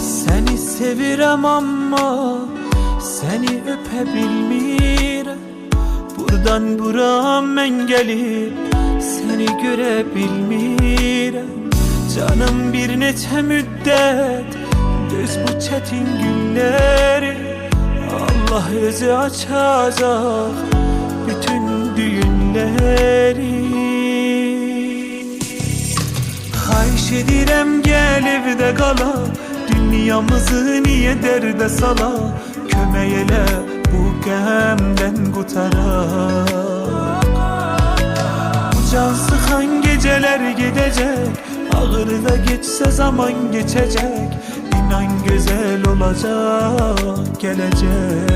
Seni sevirem ama Seni öpebilmirem Buradan buram ben gelip Seni görebilmirem Canım bir neçə müddet Düz bu çetin günleri. Allah özü açacak Bütün düğünleri Edirəm gel evdə qala Dünyamızı niyə dərdə sala? Kömək elə bu qəmdən qutara Bu can sıxan geceler gidecek. Ağır da geçse zaman geçecek. İnan güzel olacak gelecek